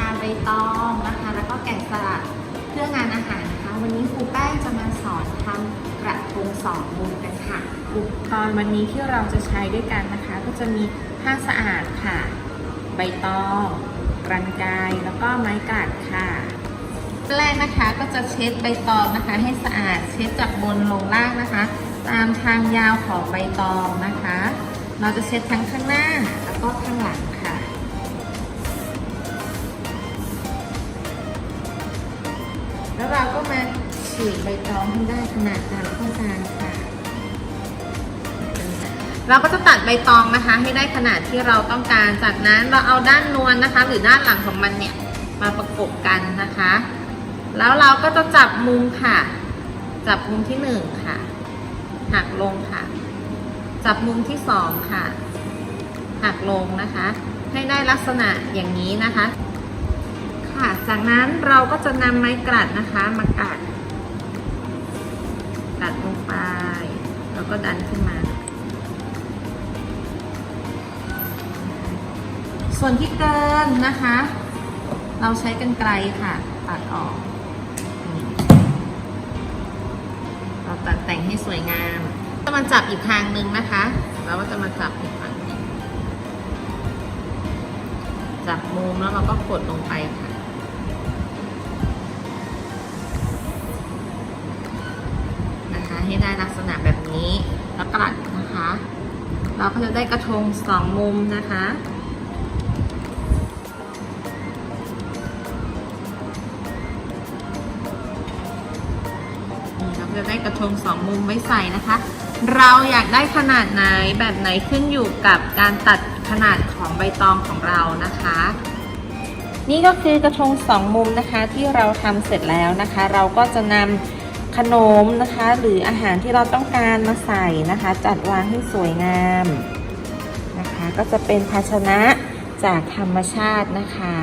รายวิชาใบตองนะคะ แล้วก็แกะสลักเพื่องานอาหารนะคะ วันนี้ครูแป้งจะมาสอนทำกระทงสองมุมกันค่ะ อุปกรณ์วันนี้ที่เราจะใช้ด้วยกันนะคะ ก็จะมีผ้าสะอาดค่ะ ใบตองกรันไกรแล้วก็ไม้กาดค่ะแรกนะคะก็จะเช็ดใบตองนะคะ ให้สะอาดเช็ดจากบนลงล่างนะคะ ตามทางยาวของใบตองนะคะ เราจะเช็ดทั้งข้างหน้า เราก็มาฉีกใบตองให้ได้ขนาดตามต้องการค่ะ เราก็จะตัดใบตองนะคะ ให้ได้ขนาดที่เราต้องการ จากนั้นเราเอาด้านนวลนะคะ หรือด้านหลังของมันเนี่ยมาประกบกันนะคะ แล้วเราก็จะจับมุมค่ะ จับมุมที่หนึ่งค่ะ หักลงค่ะ จับมุมที่สองค่ะ หักลงนะคะ ให้ได้ลักษณะอย่างนี้นะคะ ค่ะ จากนั้นเราก็จะนำไม้กลัดนะคะมากัดกัดลงไป แล้วก็ดันขึ้นมา ส่วนที่เกินนะคะ เราใช้กันไกลค่ะ ตัดออก เราตัดแต่งให้สวยงามก็มาจับอีกทางหนึ่งนะคะ เราก็จะมาจับอีกฝั่งนึงจับมุมแล้วเราก็กดลงไปค่ะ ได้ลักษณะแบบนี้แล้วกลัดนะคะ เราก็จะได้กระทงสองมุมนะคะนี่เราจะได้กระทงสองมุมไว้ใส่นะคะ เราอยากได้ขนาดไหนแบบไหนขึ้นอยู่กับการตัดขนาดของใบตองของเรานะคะ นี่ก็คือกระทงสองมุมนะคะที่เราทำเสร็จแล้วนะคะ เราก็จะนำ ขนมนะคะ หรืออาหารที่เราต้องการมาใส่นะคะ จัดวางให้สวยงามนะคะ ก็จะเป็นภาชนะจากธรรมชาตินะคะ